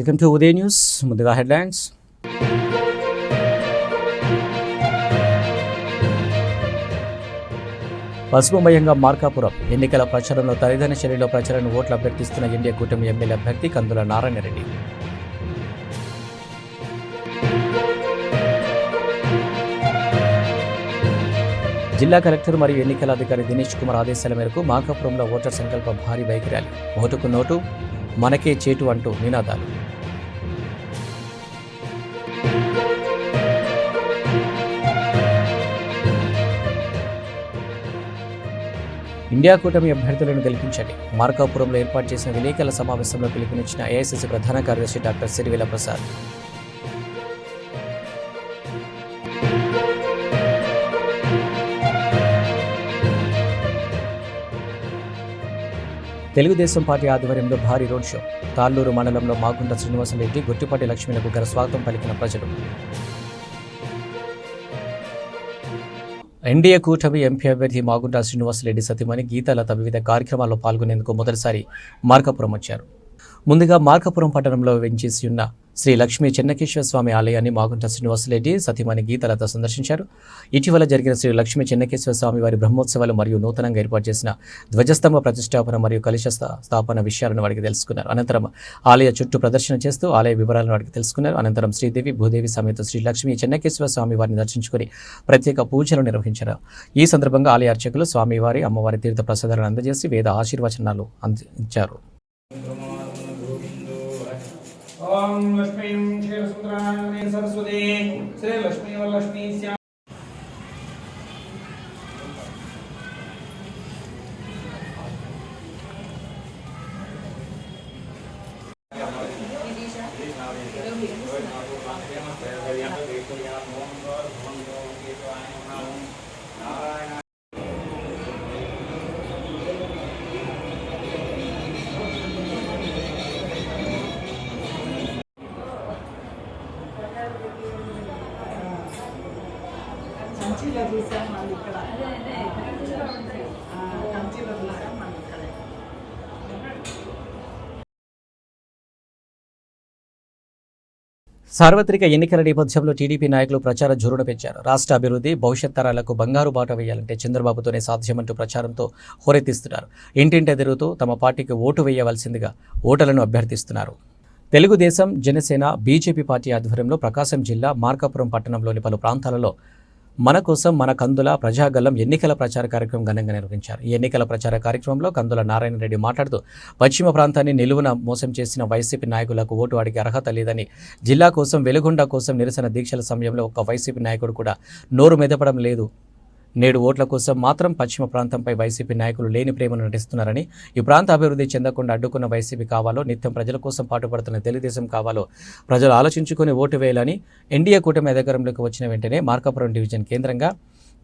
Welcome to Udaya news ముందుగా headlines. పసుపుమయంగా మార్కాపురం ఎన్నికల ప్రచారంలో తల్లిదండ్రుల శైలిలో ప్రచారాన్ని ఓట్లు అభ్యర్థిస్తున్న ఎన్డీఏ కూటమి ఎమ్మెల్యే అభ్యర్థి కందుల నారాయణరెడ్డి. జిల్లా కలెక్టర్ మరియు ఎన్నికల అధికారి దినేష్ కుమార్ ఆదేశాల మేరకు మార్కాపురంలో ఓటర్ సంకల్ప భారీ బైక్ ర్యాలీ. ఓటుకు నోటు మనకే చేటు అంటూ నినాదాలు. ఇండియా కూటమి అభ్యర్థులను గెలిపించండి. మార్కాపురంలో ఏర్పాటు చేసిన విలేకరుల సమావేశంలో పిలుపునిచ్చిన ఏఐసిసి ప్రధాన కార్యదర్శి డాక్టర్ సిరివేల ప్రసాద్ తెలుగుదేశం పార్టీ ఆధ్వర్యంలో భారీ రోడ్ షో. తాళ్ళూరు మండలంలో మాగుంట శ్రీనివాసరెడ్డి గుట్టిపాటి లక్ష్మీలకు ఘన స్వాగతం పలికిన ప్రజలు. ఎన్డీఏ కూటమి ఎంపీ అభ్యర్థి మాగుంట శ్రీనివాసరెడ్డి సతీమణి గీతాలత వివిధ కార్యక్రమాల్లో పాల్గొనేందుకు మొదటిసారి మార్కాపురం వచ్చారు. ముందుగా మార్కాపురం పట్టణంలో వెంచేసి ఉన్న శ్రీ లక్ష్మీ చెన్నకేశ్వర స్వామి ఆలయాన్ని మాగుంట శ్రీనివాసరెడ్డి సతీమణి గీతలత సందర్శించారు. ఇటీవల జరిగిన శ్రీ లక్ష్మీ చెన్నకేశ్వర స్వామి వారి బ్రహ్మోత్సవాలు మరియు నూతనంగా ఏర్పాటు చేసిన ధ్వజస్తంభ ప్రతిష్టాపన మరియు కలుష స్థాపన విషయాలను వాడికి తెలుసుకున్నారు. అనంతరం ఆలయ చుట్టూ ప్రదర్శన చేస్తూ ఆలయ వివరాలను వాడికి తెలుసుకున్నారు. అనంతరం శ్రీదేవి భూదేవి సమేత శ్రీ లక్ష్మీ చెన్నకేశ్వర స్వామి వారిని దర్శించుకుని ప్రత్యేక పూజలు నిర్వహించారు. ఈ సందర్భంగా ఆలయ అర్చకులు స్వామివారి అమ్మవారి తీర్థ ప్రసాదాలను అందజేసి వేద ఆశీర్వచనాలు అందించారు ఓం లక్ష్మీం క్షీరసుందరాయ సరస్వతి శ్రీ లక్ష్మీ వరలక్ష్మీ శ్యామ కంచిలో సార్వత్రిక ఎన్నికల నేపథ్యంలో టీడీపీ నాయకులు ప్రచార జోరును పెంచారు. రాష్ట్ర అభివృద్ధి భవిష్యత్ తరాలకు బంగారు బాట వేయాలంటే చంద్రబాబుతోనే సాధ్యమంటూ ప్రచారంతో హోరెత్తిస్తున్నారు. ఇంటింటే తిరుగుతూ తమ పార్టీకి ఓటు వేయవలసిందిగా ఓటర్లను అభ్యర్థిస్తున్నారు. తెలుగుదేశం జనసేన బీజేపీ పార్టీ ఆధ్వర్యంలో ప్రకాశం జిల్లా మార్కాపురం పట్టణంలోని పలు ప్రాంతాలలో మన కోసం మన కందుల ప్రజాగల్లం ఎన్నికల ప్రచార కార్యక్రమం ఘనంగా నిర్వహించారు. ఈ ఎన్నికల ప్రచార కార్యక్రమంలో కందుల నారాయణ రెడ్డి మాట్లాడుతూ పశ్చిమ ప్రాంతాన్ని నిలువున మోసం చేసిన వైసీపీ నాయకులకు ఓటు అడిగే అర్హత లేదని జిల్లా కోసం వెలుగొండ కోసం నిరసన దీక్షల సమయంలో ఒక్క వైసీపీ నాయకుడు కూడా నోరు మెదపడం లేదు. నేడు ఓట్ల కోసం మాత్రం పశ్చిమ ప్రాంతంపై వైసీపీ నాయకులు లేని ప్రేమను నటిస్తున్నారని ఈ ప్రాంత అభివృద్ధి చెందకుండా అడ్డుకున్న వైసీపీ కావాలో నిత్యం ప్రజల కోసం పాటుపడుతున్న తెలుగుదేశం కావాలో ప్రజలు ఆలోచించుకొని ఓటు వేయాలని ఎన్డీఏ కూటమి అధికారంలోకి వచ్చిన వెంటనే మార్కాపురం డివిజన్ కేంద్రంగా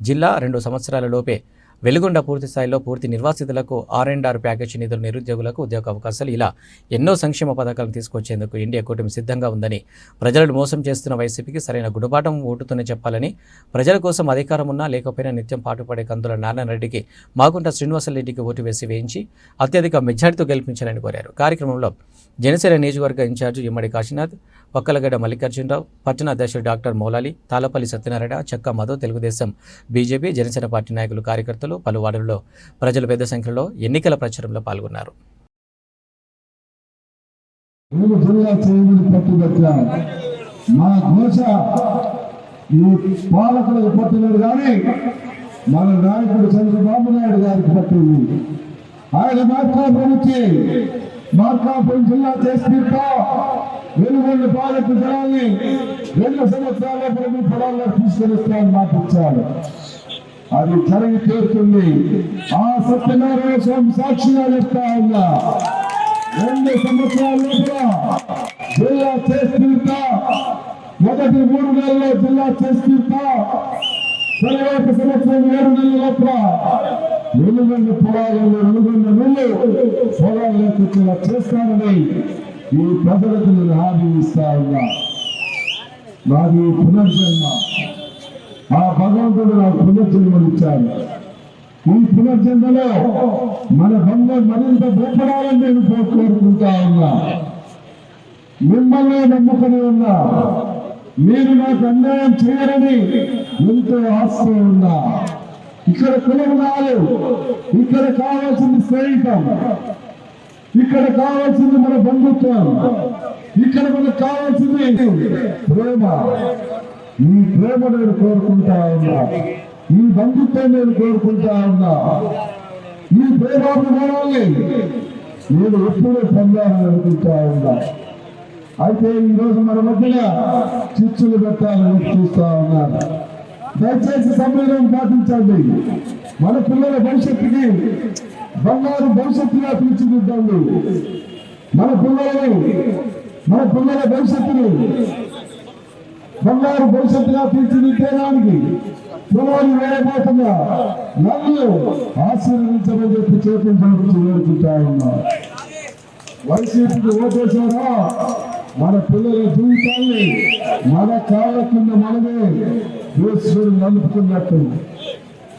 జిల్లా రెండు సంవత్సరాల లోపే వెలుగొండ పూర్తి స్థాయిలో పూర్తి నిర్వాసితులకు ఆర్ అండ్ ఆర్ ప్యాకేజీ నిధులు నిరుద్యోగులకు ఉద్యోగ అవకాశాలు ఇలా ఎన్నో సంక్షేమ పథకాలను తీసుకొచ్చేందుకు ఇండియా కూటమి సిద్ధంగా ఉందని ప్రజలను మోసం చేస్తున్న వైసీపీకి సరైన గుణపాఠం ఓటుతోనే చెప్పాలని ప్రజల కోసం అధికారం ఉన్నా లేకపోయినా నిత్యం పాటుపడే కందుల నారాయణరెడ్డికి మాగుంట శ్రీనివాసరెడ్డికి ఓటు వేసి వేయించి అత్యధిక మెజార్టీతో గెలిపించాలని కోరారు. కార్యక్రమంలో జనసేన నియోజకవర్గ ఇన్ఛార్జి ఇమ్మడి కాశీనాథ్ పక్కలగడ్డ మల్లికార్జునరావు పట్టణ అధ్యక్షుడు doctor Moulali Talapalli Satyanarayana Chakka Madhu Telugu Desam BJP Janasena party నాయకులు కార్యకర్తలు పలు వార్డుల్లో ప్రజలు పెద్ద సంఖ్యలో ఎన్నికల ప్రచారంలో పాల్గొన్నారు. ఘోష ఈ పాలకులకు కానీ మన నాయకుడు చంద్రబాబు నాయుడు గారికి పట్టింది. ఆయన మార్కాపురం మార్కాపురం జిల్లా చేస్తూ వెలుగొండ పాలక జనాన్ని రెండు సంవత్సరాల ప్రభు పొలాల్లో తీసుకొనిస్తామని మాటిచ్చాడు అది జరిగి తీరుతుంది. ఆ సత్యనారాయణ స్వామి సాక్షిగా చెప్తా ఉన్నా. రెండు సంవత్సరాల లోపల జిల్లా చేస్తూ మొదటి మూడు నెలల్లో జిల్లా చేస్తూ తర్వాత సంవత్సరం ఏడు నెలల లోపల వెలుగొండ పొలాలలో వెలుగొండ నీళ్ళు పొలాల్లోకి వచ్చేలా చేస్తానని ఈ ప్రజలకు నేను హామీ ఇస్తా ఉన్నా. నాది పునర్జన్మ. ఆ భగవంతుడు నాకు పునర్జన్మనిచ్చాడు ఈ పునర్జన్మలో మన బంధం మరింత బలపడాలని నేను కోరుకుంటా ఉన్నా. మిమ్మల్ని నమ్ముకుని ఉన్నా. మీరు నాకు అన్యాయం చేయరని ఎంతో ఆశ ఉన్నా. ఇక్కడ కులం కాదు ఇక్కడ కావాల్సింది స్నేహితం ఇక్కడ కావాల్సింది మన బంధుత్వం ఇక్కడ మనకు కావాల్సింది ప్రేమ. ఈ ప్రేమ నేను కోరుకుంటా ఉన్నా. ఈ బంధుత్వం నేను కోరుకుంటా ఉన్నా. ఈ ప్రేమాభిమానాన్ని నేను ఎప్పుడూ పొందాలని అనుకుంటా ఉన్నా. అయితే ఈ మన మధ్యన చిచ్చులు పెట్టాలని చూస్తా ఉన్నాను దయచేసి సమయం పాటించండి. మన పిల్లల భవిష్యత్తుకి బంగారు భవిష్యత్తుగా తీర్చిదిద్దండి. మన పిల్లలను మన పిల్లల భవిష్యత్తును బంగారు భవిష్యత్తుగా తీర్చిదిద్దేదానికి పిల్లలు వేయబోతున్నా నన్ను ఆశీర్వదించమని చెప్పి చేతులు వేడుకుంటా ఉన్నా. వైసీపీకి ఓటేశారా? మన పిల్లల జీవితాన్ని మన కాళ్ళ కింద మనమే వేసుకొని నలుపుకున్నట్టు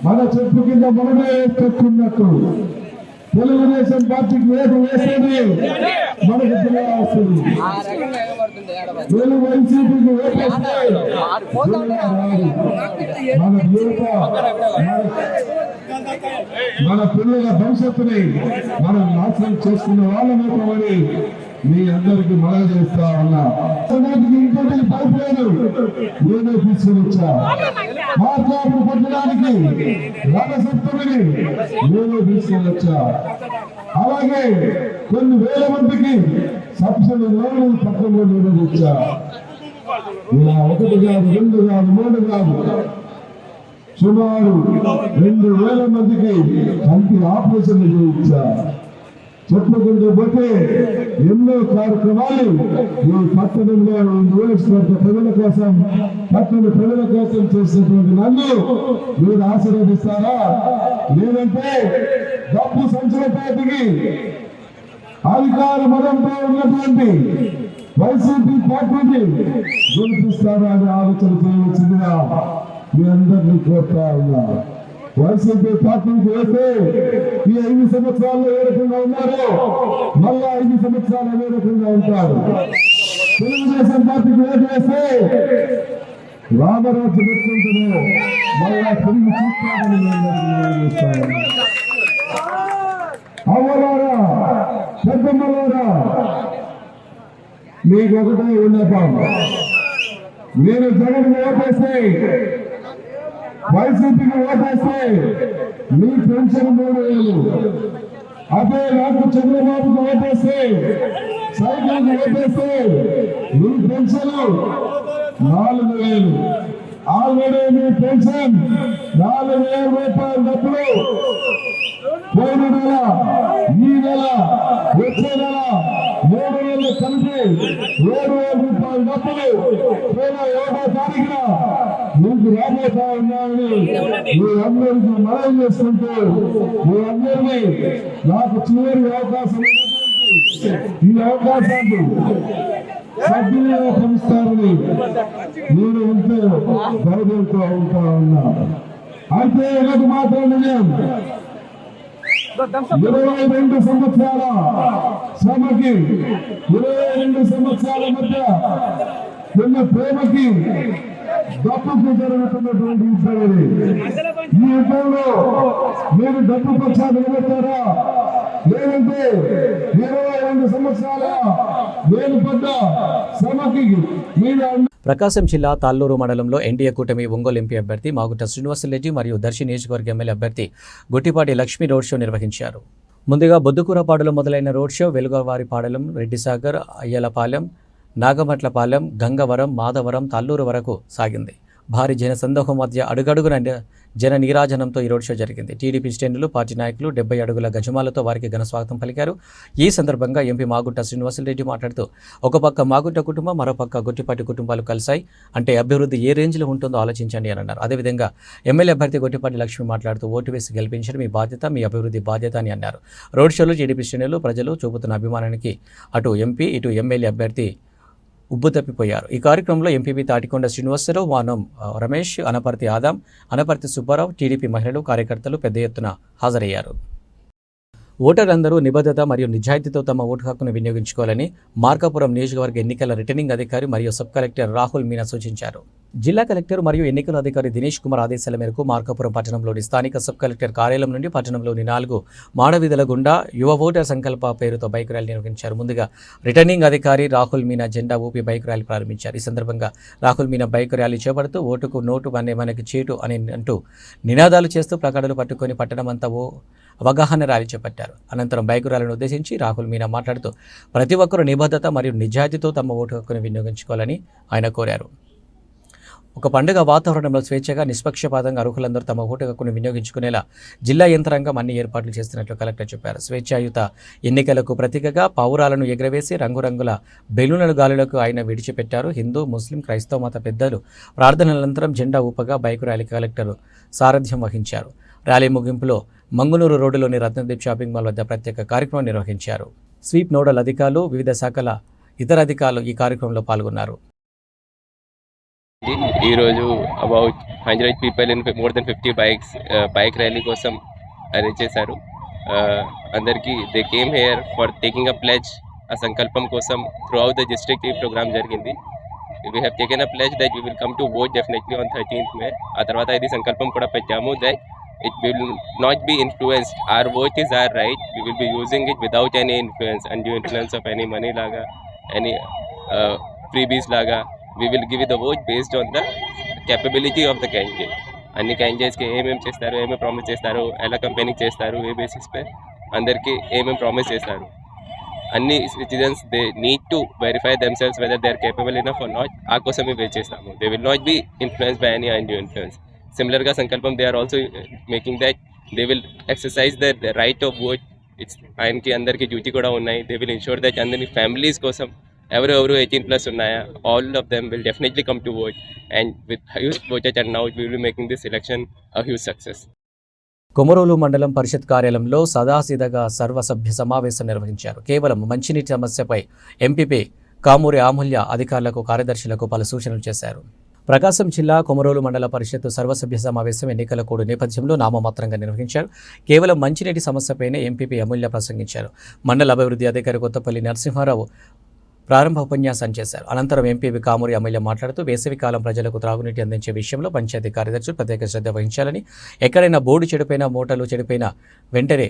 మన చెప్పు కింద మనమే పెట్టుకున్నట్టు. తెలుగుదేశం పార్టీకి వేటు వేసేది మనకు తెలియాల్సింది తెలుగు వైసీపీకి ఓటేస్తే మన యువత మన పిల్లల భవిష్యత్తుని మనం నాశనం చేసుకున్న వాళ్ళమవుతామని మీ అందరికి మనం చేస్తా ఉన్నా. అసలు ఇంకోటి పైప్ నేనే తీసుకుని వచ్చా. మార్గాపు పట్టడానికి రథసప్తమిని నేనే తీసుకుని వచ్చా. అలాగే కొన్ని వేల మందికి సబ్సిడీ లోన్లు పక్కన నేనే తెచ్చా. ఇలా ఒకటి కాదు రెండు కాదు మూడు కాదు. సుమారు రెండు వేల మందికి కంటి ఆపరేషన్ చేయించా. చెప్పుకుంటూ పోతే ఎన్నో కార్యక్రమాలు ఈ పట్టణంలో ఈ నియోజకవర్గ ప్రజల కోసం పట్టణ ప్రజల కోసం చేసినటువంటి నన్ను మీరు ఆశీర్వదిస్తారా? లేదంటే డబ్బు సంచుల పార్టీకి అధికార మదంతో ఉన్నటువంటి వైసీపీ పార్టీని గెలిపిస్తారా అని ఆలోచన చేయవలసిందిగా మీ అందరినీ కోరుతా ఉన్నా. వైసీపీ పార్టీకి వేస్తే ఐదు సంవత్సరాల్లో ఏ రకంగా ఉన్నారో మళ్ళా ఐదు సంవత్సరాలు అదే రకంగా ఉంటారు. తెలుగుదేశం పార్టీకి ఓటు వేస్తే రామరాజు పెట్టుకుంటున్నాం మళ్ళా తిరిగి చూస్తామని మేము అవ్వలారా పెద్దమ్మలారా మీకు ఒకటే విన్నపం. నేను జగన్ ఓటేస్తే వైసీపీకి ఓటేస్తే మీ పెన్షన్ మూడు వేలు. అదే నాకు చంద్రబాబుకి ఓటేస్తే సైకిల్కి ఓటేస్తే మీ పెన్షన్ నాలుగు వేలు. ఆల్రెడీ మీ పెన్షన్ నాలుగు వేల రూపాయల డబ్బులు. పోయిన నెల ఈ నెల వచ్చే నెల మూడు నెలలు కలిపి ఏడు వేల రూపాయల డబ్బులు పోయిన ఏడో తారీఖున మీకు రాబోతా ఉన్నామని మీ చేసుకుంటూ మీరందరినీ నాకు చివరి అవకాశం ఈ అవకాశాన్ని సద్వినియోగపరుస్తారని నేను ఎంతో ధైర్యంతో ఉంటా ఉన్నా. అయితే ఒకటి మాత్రం నిజం. ఇరవై రెండు సంవత్సరాల శ్రమకి ఇరవై రెండు సంవత్సరాల మధ్య ఉన్న ప్రేమకి డబ్బుకు జరుగుతున్నటువంటి యుద్ధం ఇది ఈ యుద్ధంలో మీరు డబ్బు పక్షా నిలబెట్టారా లేదంటే ఇరవై రెండు సంవత్సరాల నేను పడ్డ శ్రమకి మీరు ప్రకాశం జిల్లా తాళ్ళూరు మండలంలో ఎన్డీఏ కూటమి ఒంగోలు ఎంపీ అభ్యర్థి మాగుంట శ్రీనివాసరెడ్డి మరియు దర్శి నియోజకవర్గ ఎమ్మెల్యే అభ్యర్థి గుట్టిపాటి లక్ష్మి రోడ్ షో నిర్వహించారు. ముందుగా బొద్దుకూరపాడులో మొదలైన రోడ్ షో వెలుగవారిపాడెం రెడ్డిసాగర్ అయ్యలపాలెం నాగమట్లపాలెం గంగవరం మాధవరం తల్లూరు వరకు సాగింది. భారీ జన సందోహం మధ్య అడుగడుగున జన నీరాజనంతో ఈ రోడ్ షో జరిగింది. టీడీపీ శ్రేణులు పార్టీ నాయకులు డెబ్బై అడుగుల గజమాలతో వారికి ఘన స్వాగతం పలికారు. ఈ సందర్భంగా ఎంపీ మాగుంట శ్రీనివాసరెడ్డి మాట్లాడుతూ ఒక పక్క మాగుంట కుటుంబం మరోపక్క గుట్టిపాటి కుటుంబాలు కలిశాయి. అంటే అభివృద్ధి ఏ రేంజ్లో ఉంటుందో ఆలోచించండి అని అన్నారు. అదేవిధంగా ఎమ్మెల్యే అభ్యర్థి గొట్టిపాటి లక్ష్మి మాట్లాడుతూ ఓటు వేసి గెలిపించడం మీ బాధ్యత మీ అభివృద్ధి బాధ్యత అని అన్నారు. రోడ్ షోలో టీడీపీ శ్రేణులు ప్రజలు చూపుతున్న అభిమానానికి అటు ఎంపీ ఇటు ఎమ్మెల్యే అభ్యర్థి ఉబ్బు తప్పిపోయారు. ఈ కార్యక్రమంలో ఎంపీపీ తాటికొండ శ్రీనివాసరావు వానం రమేష్ అనపర్తి ఆదాం అనపర్తి సుబ్బారావు టీడీపీ మహిళలు కార్యకర్తలు పెద్ద ఎత్తున హాజరయ్యారు. ఓటర్లందరూ నిబద్ధత మరియు నిజాయితీతో తమ ఓటు హక్కును వినియోగించుకోవాలని మార్కాపురం నియోజకవర్గ ఎన్నికల రిటర్నింగ్ అధికారి మరియు సబ్ కలెక్టర్ రాహుల్ మీనా సూచించారు. జిల్లా కలెక్టర్ మరియు ఎన్నికల అధికారి దినేష్ కుమార్ ఆదేశాల మేరకు మార్కాపురం పట్టణంలోని స్థానిక సబ్ కలెక్టర్ కార్యాలయం నుండి పట్టణంలోని నాలుగు మాడవీధుల గుండా యువ ఓటర్ సంకల్ప పేరుతో బైక్ ర్యాలీ నిర్వహించారు. ముందుగా రిటర్నింగ్ అధికారి రాహుల్ మీనా జెండా ఊపి బైక్ ర్యాలీ ప్రారంభించారు. ఈ సందర్భంగా రాహుల్ మీనా బైక్ ర్యాలీ చేపడుతూ ఓటుకు నోటు అనే మనకి చేటు అని అంటూ నినాదాలు చేస్తూ ప్రకటనలు పట్టుకొని పట్టణమంతా ఓ అవగాహన ర్యాలీ చేపట్టారు. అనంతరం బైక్ ర్యాలీని ఉద్దేశించి రాహుల్ మీనా మాట్లాడుతూ ప్రతి ఒక్కరూ నిబద్ధత మరియు నిజాయితీతో తమ ఓటు హక్కును వినియోగించుకోవాలని ఆయన కోరారు. ఒక పండుగ వాతావరణంలో స్వేచ్ఛగా నిష్పక్షపాతంగా అర్హులందరూ తమ ఓటు హక్కును వినియోగించుకునేలా జిల్లా యంత్రాంగం అన్ని ఏర్పాట్లు చేస్తున్నట్లు కలెక్టర్ చెప్పారు. స్వేచ్ఛాయుత ఎన్నికలకు ప్రతీకగా పావురాలను ఎగరవేసి రంగురంగుల బెలూన్ల గాలులకు ఆయన విడిచిపెట్టారు. హిందూ ముస్లిం క్రైస్తవ మత పెద్దలు ప్రార్థనల అనంతరం జెండా ఊపగా బైక్ ర్యాలీ కలెక్టర్ సారథ్యం వహించారు. ర్యాలీ ముగింపులో మంగునూరు రోడ్డులోని రత్నదీప్ షాపింగ్ మాల్ వద్ద ప్రత్యేక కార్యక్రమం నిర్వహించారు. స్వీప్ నోడల్ అధికారులు వివిధ శాఖల ఇతర అధికారులు ఈ కార్యక్రమంలో పాల్గొన్నారు. ఈరోజు about hundred people in more than fifty bikes bike rally కోసం అరేంజ్ చేశారు. అందరికీ they came here for taking a pledge ఆ సంకల్పం కోసం త్రూ అవుట్ ద డిస్ట్రిక్ట్ ఈ ప్రోగ్రామ్ జరిగింది. We have taken a pledge that we will come to vote definitely on thirteenth May ఆ తర్వాత ఇది సంకల్పం కూడా పెట్టాము that it will not be influenced our vote is our right we will be using it without any influence and influence of any money లాగా any freebies లాగా we will give the vote based on the capability of the candidate అన్ని క్యాండిడేట్స్కి ఏమేమి చేస్తారు ఏమేమి promise చేస్తారు ఎలా కంపెనీకి చేస్తారు ఏ బేసిస్ పై అందరికీ ఏమేమి ప్రామిస్ చేస్తారు. అన్ని citizens they need to verify themselves whether they are capable enough or not ఆ కోసమే వెయిట్ చేస్తాము. They will not be influence by any and influence సిమిలర్గా సంకల్పం they are also making that they will exercise the right of vote it's ఆయనకి అందరికీ duty కూడా ఉన్నాయి. They will ensure that అందరి ఫ్యామిలీస్ కోసం ఎవరు ఎవరు ఎయిటీన్ ప్లస్ ఉన్నాయా? All of them will definitely come to vote and with huge voted and now will be making this election a huge success Komarolu మండలం పరిషత్ కార్యాలయంలో సదాసిదగా సర్వసభ్య సమావేశం నిర్వహించారు. కేవలం మంచినీటి సమస్యపై ఎంపీపీ కామూరి ఆమూల్య అధికారులకు కార్యదర్శులకు పలు సూచనలు చేశారు. ప్రకాశం జిల్లా కొమరోలు మండల పరిషత్ సర్వసభ్య సమావేశం ఎన్నికల కోడ్ నేపథ్యంలో నామమాత్రంగా నిర్వహించారు. కేవలం మంచినీటి సమస్యపైనే ఎంపీపీ అమూల్య ప్రసంగించారు. మండల అభివృద్ధి అధికారి కొత్తపల్లి నరసింహారావు ప్రారంభ ఉపన్యాసం చేశారు. అనంతరం ఎంపీవి కామూరి అమూల్య మాట్లాడుతూ వేసవికాలం ప్రజలకు త్రాగునీటి అందించే విషయంలో పంచాయతీ కార్యదర్శులు ప్రత్యేక శ్రద్ధ వహించాలని ఎక్కడైనా బోర్డు చెడిపోయినా మోటార్లు చెడిపోయినా వెంటనే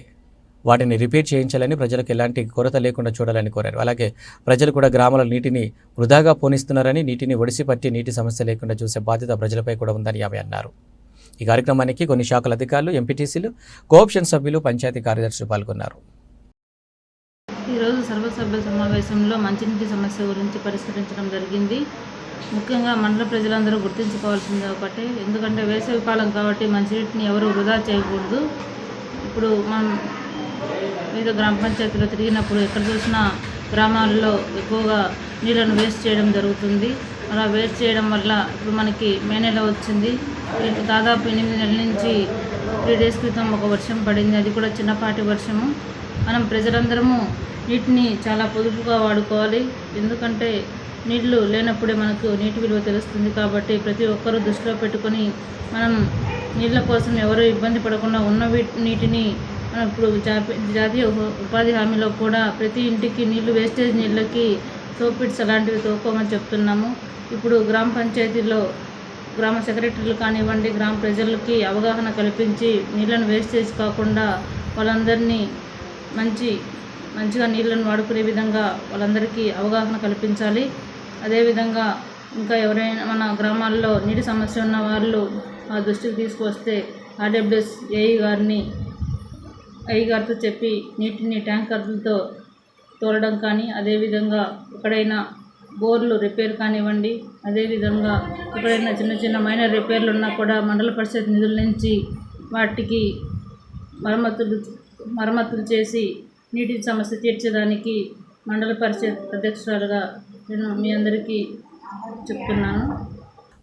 వాటిని రిపేర్ చేయించాలని ప్రజలకు ఎలాంటి కొరత లేకుండా చూడాలని కోరారు. అలాగే ప్రజలు కూడా గ్రామాల నీటిని వృధాగా పోనిస్తున్నారని నీటిని ఒడిసి పట్టి నీటి సమస్య లేకుండా చూసే బాధ్యత ప్రజలపై కూడా ఉందని ఆమె అన్నారు. ఈ కార్యక్రమానికి కొన్ని శాఖల అధికారులు ఎంపీటీసీలు కోఆప్షన్ సభ్యులు పంచాయతీ కార్యదర్శులు పాల్గొన్నారు. ఈరోజు సర్వసభ్య సమావేశంలో మంచినీటి సమస్య గురించి పరిష్కరించడం జరిగింది. ముఖ్యంగా మండల ప్రజలందరూ గుర్తుంచుకోవాల్సింది ఒకటి. ఎందుకంటే వేసవి కాలం కాబట్టి మంచినీటిని ఎవరు వృధా చేయకూడదు. ఇప్పుడు మనం వివిధ గ్రామ పంచాయతీలో తిరిగినప్పుడు ఎక్కడ చూసినా గ్రామాల్లో ఎక్కువగా నీళ్ళను వేస్ట్ చేయడం జరుగుతుంది. అలా వేస్ట్ చేయడం వల్ల ఇప్పుడు మనకి మే నెల వచ్చింది. దాదాపు ఎనిమిది నెలల నుంచి త్రీ డేస్ క్రితం ఒక వర్షం పడింది. అది కూడా చిన్నపాటి వర్షము. మనం ప్రజలందరము నీటిని చాలా పొదుపుగా వాడుకోవాలి. ఎందుకంటే నీళ్ళు లేనప్పుడే మనకు నీటి విలువ తెలుస్తుంది కాబట్టి ప్రతి ఒక్కరూ దృష్టిలో పెట్టుకొని మనం నీళ్ళ కోసం ఎవరు ఇబ్బంది పడకుండా ఉన్న నీటిని మనం ఇప్పుడు జాపి- జాతీయ ఉపాధి హామీలో కూడా ప్రతి ఇంటికి నీళ్ళు వేస్టేజ్ నీళ్ళకి సోపిట్స్ అలాంటివి తోకోమని చెప్తున్నాము. ఇప్పుడు గ్రామ పంచాయతీలో గ్రామ సెక్రటరీలు కానివ్వండి గ్రామ ప్రజలకి అవగాహన కల్పించి నీళ్ళను వేస్టేజ్ కాకుండా వాళ్ళందరినీ మంచి మంచిగా నీళ్ళను వాడుకునే విధంగా వాళ్ళందరికీ అవగాహన కల్పించాలి. అదేవిధంగా ఇంకా ఎవరైనా మన గ్రామాల్లో నీటి సమస్య ఉన్న వాళ్ళు ఆ దృష్టికి తీసుకువస్తే ఆర్డబ్ల్యూఎస్ ఏఈ గారిని ఐ గారితో చెప్పి నీటిని ట్యాంకర్లతో తోలడం కానీ అదేవిధంగా ఎక్కడైనా బోర్లు రిపేర్ కానివ్వండి అదేవిధంగా ఎక్కడైనా చిన్న చిన్న మైనర్ రిపేర్లు ఉన్నా కూడా మండల పరిషత్ నిధుల నుంచి వాటికి మరమ్మతులు మరమ్మతులు చేసి నీటి సమస్య తీర్చడానికి మండల పరిషత్ అధ్యక్షురాలుగా నేను మీ అందరికీ చెప్తున్నాను.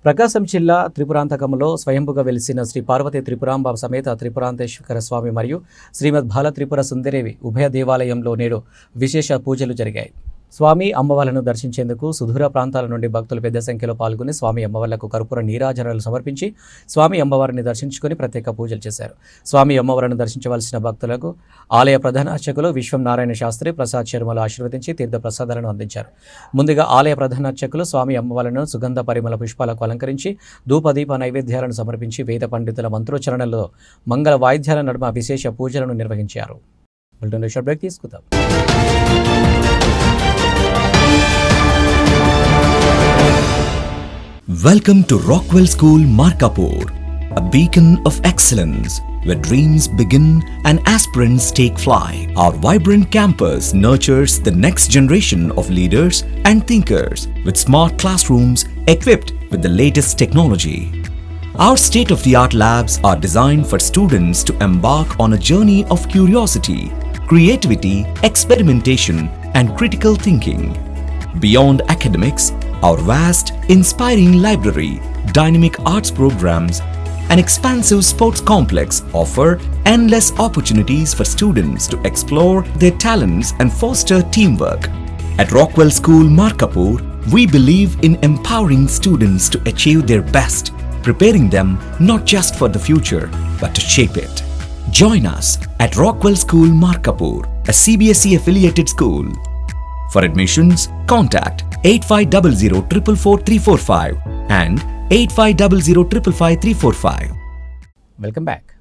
ప్రకాశం జిల్లా త్రిపురాంతకంలో స్వయంభుగా వెలిసిన శ్రీ పార్వతి త్రిపురాంబ సమేత త్రిపురాంతేశ్వర స్వామి మరియు శ్రీమద్ బాల త్రిపుర సుందరేవి ఉభయ దేవాలయంలో నేడు విశేష పూజలు జరిగాయి. స్వామి అమ్మవార్లను దర్శించేందుకు సుదూర ప్రాంతాల నుండి భక్తులు పెద్ద సంఖ్యలో పాల్గొని స్వామి అమ్మవార్లకు కర్పూర నీరాజనాలు సమర్పించి స్వామి అమ్మవారిని దర్శించుకొని ప్రత్యేక పూజలు చేశారు. స్వామి అమ్మవారిని దర్శించవలసిన భక్తులకు ఆలయ ప్రధాన అర్చకులు విశ్వం నారాయణ శాస్త్రి ప్రసాద్ శర్మలు ఆశీర్వదించి తీర్థ ప్రసాదాలను అందించారు. ముందుగా ఆలయ ప్రధాన అర్చకులు స్వామి అమ్మవార్లను సుగంధ పరిమళ పుష్పాలకు అలంకరించి ధూపదీప నైవేద్యాలను సమర్పించి వేద పండితుల మంత్రోచ్చరణలో మంగళ వాయిద్యాల నడుమ విశేష పూజలను నిర్వహించారు. బ్రేక్ తీసుకుందాం. Welcome to Rockwell School Markapur, a beacon of excellence where dreams begin and aspirants take flight. Our vibrant campus nurtures the next generation of leaders and thinkers with smart classrooms equipped with the latest technology. Our state of the art labs are designed for students to embark on a journey of curiosity, creativity, experimentation, and critical thinking. Beyond academics, our vast, inspiring library, dynamic arts programs, and expansive sports complex offer endless opportunities for students to explore their talents and foster teamwork. At Rockwell School Markapur, we believe in empowering students to achieve their best, preparing them not just for the future, but to shape it. Join us at Rockwell School Markapur, a CBSE affiliated school. For admissions, contact 8500 and 8500 Welcome back.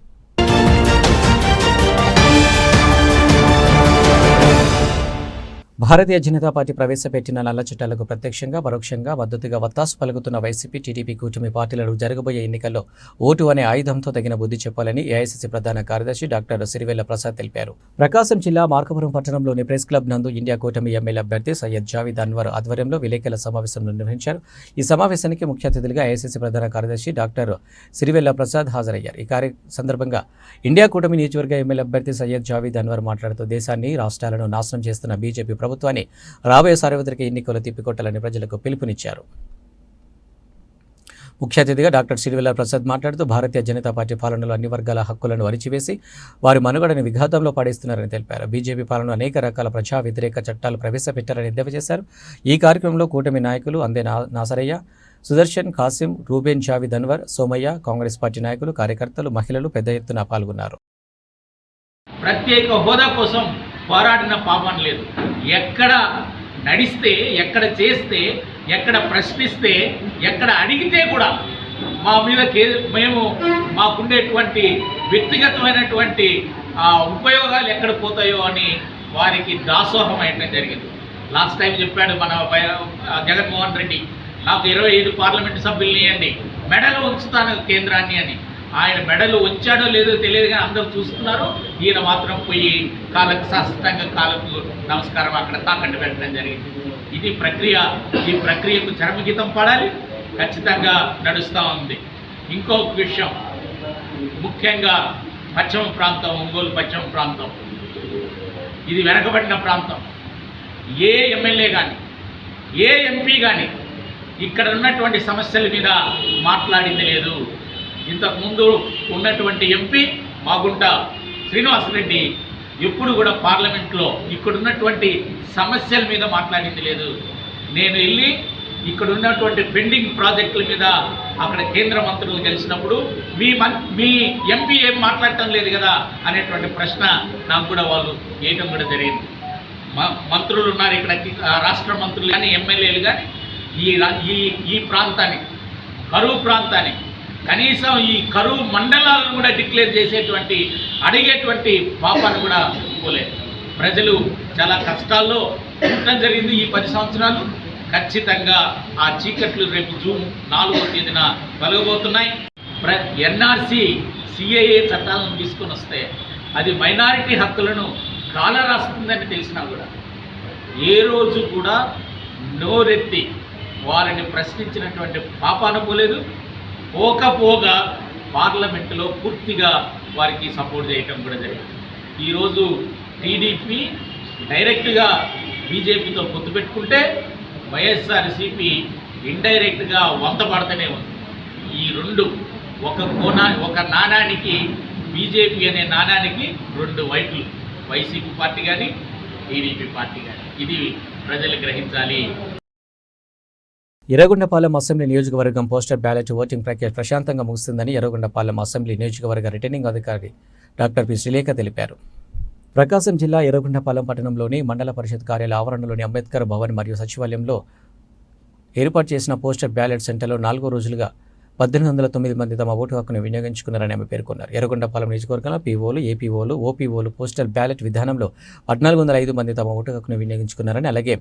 Bharatiya Janata party ప్రవేశపెట్టిన నల్ల చట్టాలకు ప్రత్యక్షంగా పరోక్షంగా మద్దతుగా వత్తాసు పలుకుతున్న YCP TDP కూటమి పార్టీలకు జరగబోయే ఎన్నికల్లో ఓటు అనే ఆయుధంతో తగిన బుద్ధి చెప్పాలని ఏఐసీసీ ప్రధాన కార్యదర్శి డాక్టర్ సిరివెల్ల ప్రసాద్ తెలిపారు. ప్రకాశం జిల్లా మార్కపురం పట్టణంలోని ప్రెస్ క్లబ్ నందు ఇండియా కూటమి ఎమ్మెల్యే అభ్యర్థి సయ్యద్ జావీద్ అన్వర్ ఆధ్వర్యంలో విలేకరుల సమావేశం నిర్వహించారు. ఈ సమావేశానికి ముఖ్య అతిథులుగా ఏఐసీసీ ప్రధాన కార్యదర్శి డాక్టర్ సిరివెల్ల ప్రసాద్ హాజరయ్యారు. ఈ కార్య సందర్భంగా ఇండియా కూటమి నియోజకవర్గ ఎమ్మెల్యే అభ్యర్థి సయ్యద్ జావీద్ అన్వర్ మాట్లాడుతూ దేశాన్ని రాష్ట్రాలను నాశనం చేస్తున్న బీజేపీ ప్రభుత్వాన్ని రాబోయే సార్వత్రిక ఎన్నికలు తిప్పికొట్టాలని ప్రజలకు పిలుపునిచ్చారు. ముఖ్య అతిథిగా డాక్టర్ సిరివెల్ల ప్రసాద్ మాట్లాడుతూ భారతీయ జనతా పార్టీ పాలనలో అన్ని వర్గాల హక్కులను అరిచివేసి వారి మనుగడని విఘాతంలో పాడేస్తున్నారని తెలిపారు. బీజేపీ పాలన అనేక రకాల ప్రజా వ్యతిరేక చట్టాలు ప్రవేశపెట్టారని ఎద్దేవా చేశారు. ఈ కార్యక్రమంలో కూటమి నాయకులు అందే నా- నాసరయ్య సుదర్శన్ ఖాసిం రూబేన్ జావిద్ అన్వర్ సోమయ్య కాంగ్రెస్ పార్టీ నాయకులు కార్యకర్తలు మహిళలు పెద్ద ఎత్తున పాల్గొన్నారు. ప్రత్యేక హోదా కోసం పోరాడిన పాపం లేదు. ఎక్కడ నడిస్తే ఎక్కడ చేస్తే ఎక్కడ ప్రశ్నిస్తే ఎక్కడ అడిగితే కూడా మా మీద కే మేము మాకుండేటువంటి వ్యక్తిగతమైనటువంటి ఉపయోగాలు ఎక్కడ పోతాయో అని వారికి దాసోహం అయ్యడం జరిగింది. లాస్ట్ టైం చెప్పాడు మన భయ- జగన్మోహన్ రెడ్డి నాకు ఇరవై ఐదు పార్లమెంటు సభ్యుల్ని అండి మెడలు ఉంచుతాను కేంద్రాన్ని అని. ఆయన మెడలు ఉంచాడో లేదో తెలియదు కానీ అందరూ చూస్తున్నారు. ఈయన మాత్రం పోయి కాళ్ళకు సాష్టంగా కాళ్ళకు నమస్కారం అక్కడ తాకండి పెట్టడం జరిగింది. ఇది ప్రక్రియ ఈ ప్రక్రియకు చరమగీతం పడాలి. ఖచ్చితంగా నడుస్తూ ఉంది. ఇంకొక విషయం ముఖ్యంగా పశ్చిమ ప్రాంతం ఒంగోలు పశ్చిమ ప్రాంతం. ఇది వెనకబడిన ప్రాంతం. ఏ ఎమ్మెల్యే కానీ ఏ ఎంపీ కానీ ఇక్కడ ఉన్నటువంటి సమస్యల మీద మాట్లాడింది లేదు. ఇంతకుముందు ఉన్నటువంటి ఎంపీ మాగుంట శ్రీనివాసరెడ్డి ఎప్పుడు కూడా పార్లమెంట్లో ఇక్కడ ఉన్నటువంటి సమస్యల మీద మాట్లాడింది లేదు. నేను వెళ్ళి ఇక్కడ ఉన్నటువంటి పెండింగ్ ప్రాజెక్టుల మీద అక్కడ కేంద్ర మంత్రులు కలిసినప్పుడు మీ మన్ మీ ఎంపీ ఏం మాట్లాడటం లేదు కదా అనేటువంటి ప్రశ్న నాకు కూడా వాళ్ళు వేయటం కూడా జరిగింది. మ- మంత్రులు ఉన్నారు ఇక్కడ రాష్ట్ర మంత్రులు కానీ ఎమ్మెల్యేలు కానీ ఈ ఈ ఈ ప్రాంతాన్ని కరువు ప్రాంతాన్ని కనీసం ఈ కరువు మండలాలను కూడా డిక్లేర్ చేసేటువంటి అడిగేటువంటి పాపాన్ని కూడా పోలేదు ప్రజలు చాలా కష్టాల్లో ఉండటం జరిగింది ఈ పది సంవత్సరాలు. ఖచ్చితంగా ఆ చీకట్లు రేపు జూన్ నాలుగో తేదీన తొలగబోతున్నాయి. ప్ర ఎన్ఆర్సి సిఏఏ చట్టాలను తీసుకొని వస్తే అది మైనారిటీ హక్కులను కాల రాస్తుందని తెలిసినా కూడా ఏ రోజు కూడా నోరెత్తి వారిని ప్రశ్నించినటువంటి పాపాన పోలేదు పోకపోగా పార్లమెంటులో పూర్తిగా వారికి సపోర్ట్ చేయటం కూడా జరిగింది. ఈరోజు టీడీపీ డైరెక్ట్గా బీజేపీతో పొత్తు పెట్టుకుంటే వైఎస్ఆర్సీపీ ఇండైరెక్ట్గా వంత పడుతూనే ఉంది. ఈ రెండు ఒక కోనా ఒక నాణానికి బీజేపీ అనే నాణానికి రెండు వైపులు వైసీపీ పార్టీ కానీ టీడీపీ పార్టీ కానీ ఇది ప్రజలు గ్రహించాలి. ఎర్రగొండపాలెం అసెంబ్లీ నియోజకవర్గం పోస్టర్ బ్యాలెట్ ఓటింగ్ ప్రక్రియ ప్రశాంతంగా ముగిసిందని ఎర్రగొండపాలెం అసెంబ్లీ నియోజకవర్గ రిటర్నింగ్ అధికారి డాక్టర్ పి. శ్రీలేఖ తెలిపారు. ప్రకాశం జిల్లా ఎర్రగొండపాలెం పట్టణంలోని మండల పరిషత్ కార్యాలయ ఆవరణలోని అంబేద్కర్ భవన్ మరియు సచివాలయంలో ఏర్పాటు చేసిన పోస్టర్ బ్యాలెట్ సెంటర్లో నాలుగో రోజులుగా పద్దెనిమిది వందల తొమ్మిది మంది తమ ఓటు హక్కును వినియోగించుకున్నారని ఆమె పేర్కొన్నారు. ఎర్రగొండపాలెం నియోజకవర్గంలో పీఓలు ఏపీఓలు ఓపీఓలు పోస్టల్ బ్యాలెట్ విధానంలో పద్నాలుగు వందల ఐదు మంది తమ ఓటు హక్కును వినియోగించుకున్నారని అలాగే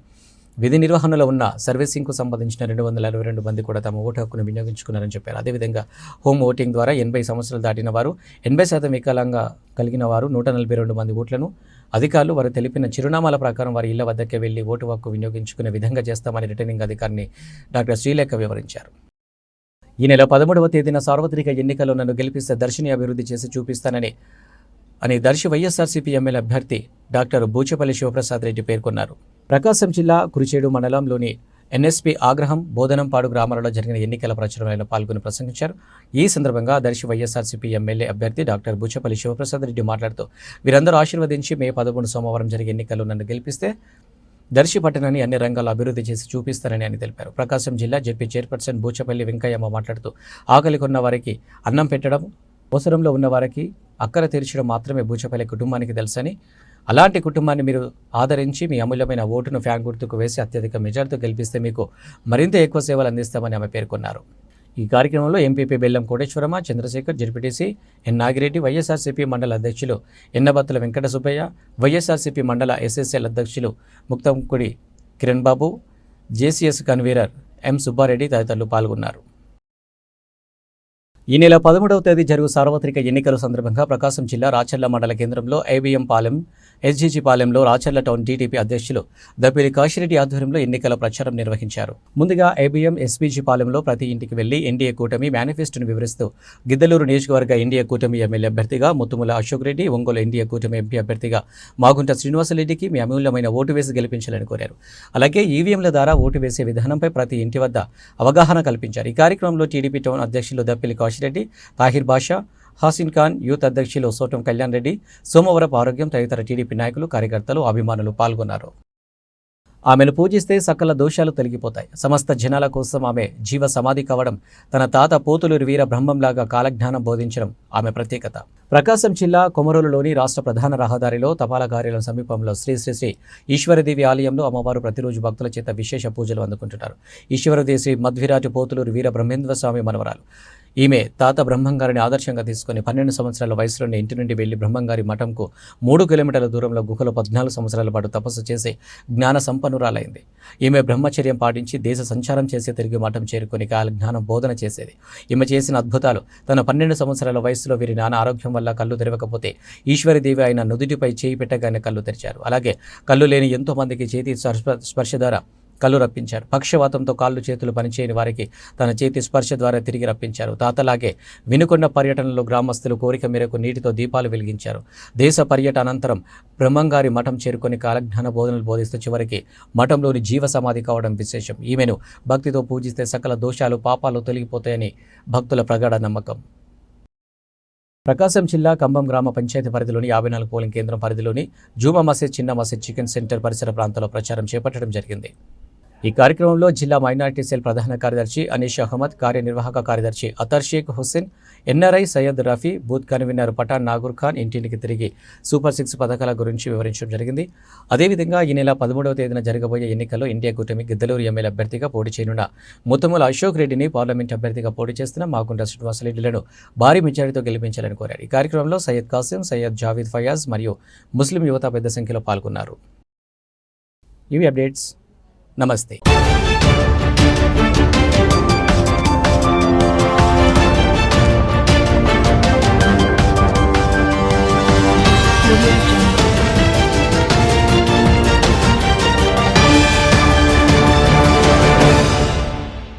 విధి నిర్వహణలో ఉన్న సర్వీసింగ్కు సంబంధించిన రెండు వందల అరవై రెండు మంది కూడా తమ ఓటు హక్కును వినియోగించుకున్నారని చెప్పారు. అదేవిధంగా హోమ్ ఓటింగ్ ద్వారా ఎనభై సంవత్సరాలు దాటిన వారు ఎనభై శాతం వికలాంగా కలిగిన వారు నూట నలభై రెండు మంది ఓట్లను అధికారులు వారు తెలిపిన చిరునామాల ప్రకారం వారి ఇళ్ళ వద్దకే వెళ్ళి ఓటు హక్కు వినియోగించుకునే విధంగా చేస్తామని రిటర్నింగ్ అధికారిని డాక్టర్ శ్రీలేఖ వివరించారు. ఈ నెల పదమూడవ తేదీన సార్వత్రిక ఎన్నికల్లో నన్ను గెలిపిస్తే దర్శిని అభివృద్ధి చేసి చూపిస్తానని అని దర్శి వైఎస్ఆర్సీపీ ఎమ్మెల్యే అభ్యర్థి డాక్టర్ బూచపల్లి శివప్రసాద్ రెడ్డి పేర్కొన్నారు. ప్రకాశం జిల్లా కురిచేడు మండలంలోని ఎన్ఎస్పీ ఆగ్రహం బోధనంపాడు గ్రామాలలో జరిగిన ఎన్నికల ప్రచారంలో పాల్గొని ప్రసంగించారు. ఈ సందర్భంగా దర్శి వైఎస్ఆర్సీపీ ఎమ్మెల్యే అభ్యర్థి డాక్టర్ బుచ్చపల్లి శివప్రసాద్ రెడ్డి మాట్లాడుతూ వీరందరూ ఆశీర్వదించి మే పదకొండు సోమవారం జరిగే ఎన్నికల్లో నన్ను గెలిపిస్తే దర్శి పట్టణాన్ని అన్ని రంగాల్లో అభివృద్ధి చేసి చూపిస్తారని ఆయన తెలిపారు. ప్రకాశం జిల్లా జడ్పీ చైర్పర్సన్ బూచపల్లి వెంకయ్యమ్మ మాట్లాడుతూ ఆకలి కొన్న వారికి అన్నం పెట్టడం అవసరంలో ఉన్న వారికి అక్కర తీర్చడం మాత్రమే బూచపల్లి కుటుంబానికి తెలుసని అలాంటి కుటుంబాన్ని మీరు ఆదరించి మీ అమూల్యమైన ఓటును ఫ్యాన్ గుర్తుకు వేసి అత్యధిక మెజార్టీతో గెలిపిస్తే మీకు మరింత ఎక్కువ సేవలు అందిస్తామని ఆమె పేర్కొన్నారు. ఈ కార్యక్రమంలో MPP Bellam Koteswaramma Chandrasekhar ZPTC N Nagireddy YSRCP మండల అధ్యక్షులు ఎన్నబత్తుల వెంకట సుబ్బయ్య వైఎస్ఆర్సీపీ మండల ఎస్ఎస్ఎల్ అధ్యక్షులు Muktamkudi Kiran Babu JCS convener M Subbareddy తదితరులు పాల్గొన్నారు. ఈ నెల పదమూడవ తేదీ జరుగు సార్వత్రిక ఎన్నికల సందర్భంగా ప్రకాశం జిల్లా రాచర్ల మండల కేంద్రంలో ఐబీఎం పాలెం ఎస్జీజీపాలెంలో రాచర్ల టౌన్ టీడీపీ అధ్యక్షులు దపిలి కాశిరెడ్డి ఆధ్వర్యంలో ఎన్నికల ప్రచారం నిర్వహించారు. ముందుగా ఏబీఎం ఎస్పీజీపాలెంలో ప్రతి ఇంటికి వెళ్ళి ఎన్డీఏ కూటమి మేనిఫెస్టోను వివరిస్తూ గిద్దలూరు నియోజకవర్గ ఎన్డీఏ కూటమి ఎమ్మెల్యే అభ్యర్థిగా ముత్తుముల అశోక్ రెడ్డి ఒంగోలు ఎన్డీఏ కూటమి ఎంపీ అభ్యర్థిగా మాగుంట శ్రీనివాసరెడ్డికి మీ అమూల్యమైన ఓటు వేసి గెలిపించాలని కోరారు. అలాగే ఈవీఎంల ద్వారా ఓటు వేసే విధానంపై ప్రతి ఇంటి వద్ద అవగాహన కల్పించారు. ఈ కార్యక్రమంలో టీడీపీ టౌన్ అధ్యక్షులు దప్పిలి కాశిరెడ్డి తాహిర్ బాషా హాసిన్ ఖాన్ యూత్ అధ్యక్షులు సోటం కళ్యాణ్ రెడ్డి సోమవరపు ఆరోగ్యం తదితర టీడీపీ నాయకులు కార్యకర్తలు అభిమానులు పాల్గొన్నారు. ఆమెను పూజిస్తే సకల దోషాలు తొలగిపోతాయి. సమస్త జనాల కోసం ఆమె జీవ సమాధి కావడం తన తాత పోతులూరి వీర బ్రహ్మంలాగా కాలజ్ఞానం బోధించడం ఆమె ప్రత్యేకత. ప్రకాశం జిల్లా కొమరూలులోని రాష్ట్ర ప్రధాన రహదారిలో తపాలా కార్యాలయం సమీపంలో శ్రీ శ్రీ శ్రీ ఈశ్వరదేవి ఆలయంలో అమ్మవారు ప్రతిరోజు భక్తుల చేత విశేష పూజలు అందుకుంటున్నారు. ఈశ్వరదేవి శ్రీ మధ్విరాజు పోతులూరు వీర బ్రహ్మేంద్ర స్వామి మనవరాలు. ఈమె తాత బ్రహ్మంగారిని ఆదర్శంగా తీసుకుని పన్నెండు సంవత్సరాల వయసులోనే ఇంటి నుండి వెళ్ళి బ్రహ్మంగారి మఠంకు మూడు కిలోమీటర్ల దూరంలో గుహలో పద్నాలుగు సంవత్సరాల పాటు తపస్సు చేసి జ్ఞాన సంపన్నురాలైంది. ఈమె బ్రహ్మచర్యం పాటించి దేశ సంచారం చేసి తిరిగి మఠం చేరుకుని కాల జ్ఞానం బోధన చేసేది. ఈమె చేసిన అద్భుతాలు తన పన్నెండు సంవత్సరాల వయసులో వీరి నాన్న ఆరోగ్యం వల్ల కళ్ళు తెరవకపోతే ఈశ్వరదేవి ఆయన నుదుటిపై చేయి పెట్టగానే కళ్ళు తెరిచారు. అలాగే కళ్ళు లేని ఎంతో మందికి చేతి స్పర్శ ద్వారా కళ్ళు రప్పించారు. పక్షవాతంతో కాళ్ళు చేతులు పనిచేయని వారికి తన చేతి స్పర్శ ద్వారా తిరిగి రప్పించారు. తాతలాగే వినుకొండ పర్యటనలో గ్రామస్తులు కోరిక మేరకు నీటితో దీపాలు వెలిగించారు. దేశ పర్యటన అనంతరం బ్రహ్మంగారి మఠం చేరుకొని కాలజ్ఞాన బోధనలు బోధిస్తూ చివరికి మఠంలోని జీవ సమాధి కావడం విశేషం. ఈమెను భక్తితో పూజిస్తే సకల దోషాలు పాపాలు తొలగిపోతాయని భక్తుల ప్రగాఢ నమ్మకం. ప్రకాశం జిల్లా కంబం గ్రామ పంచాయతీ పరిధిలోని యాభై నాలుగు పోలింగ్ కేంద్రం పరిధిలోని జూమా మసీద్ చిన్న మసీద్ చికెన్ సెంటర్ పరిసర ప్రాంతాల్లో ప్రచారం చేపట్టడం జరిగింది. ఈ కార్యక్రమంలో జిల్లా మైనార్టీ సెల్ ప్రధాన కార్యదర్శి అనీష్ అహ్మద్ కార్యనిర్వాహక కార్యదర్శి Athar Shaik Hussain NRI Syed Rafi booth convener Pathan Nagur Khan ఇంటింటికి తిరిగి సూపర్ సిక్స్ పథకాల గురించి వివరించడం జరిగింది. అదేవిధంగా ఈ నెల పదమూడవ తేదీన జరగబోయే ఎన్నికల్లో ఇండియా కూటమి గిద్దలూరు ఎమ్మెల్యే అభ్యర్థిగా పోటీ చేయనున్న ముత్తముల అశోక్ రెడ్డిని పార్లమెంట్ అభ్యర్థిగా పోటీ చేస్తున్న మాగుంట శ్రీనివాసరెడ్డిలను భారీ మెజారిటీతో గెలిపించాలని కోరారు. ఈ కార్యక్రమంలో సయ్యద్ కాసిం సయ్యద్ జావీద్ ఫయాజ్ మరియు ముస్లిం యువత పెద్ద సంఖ్యలో పాల్గొన్నారు. ఇవి అప్డేట్స్. నమస్తే audio jungle.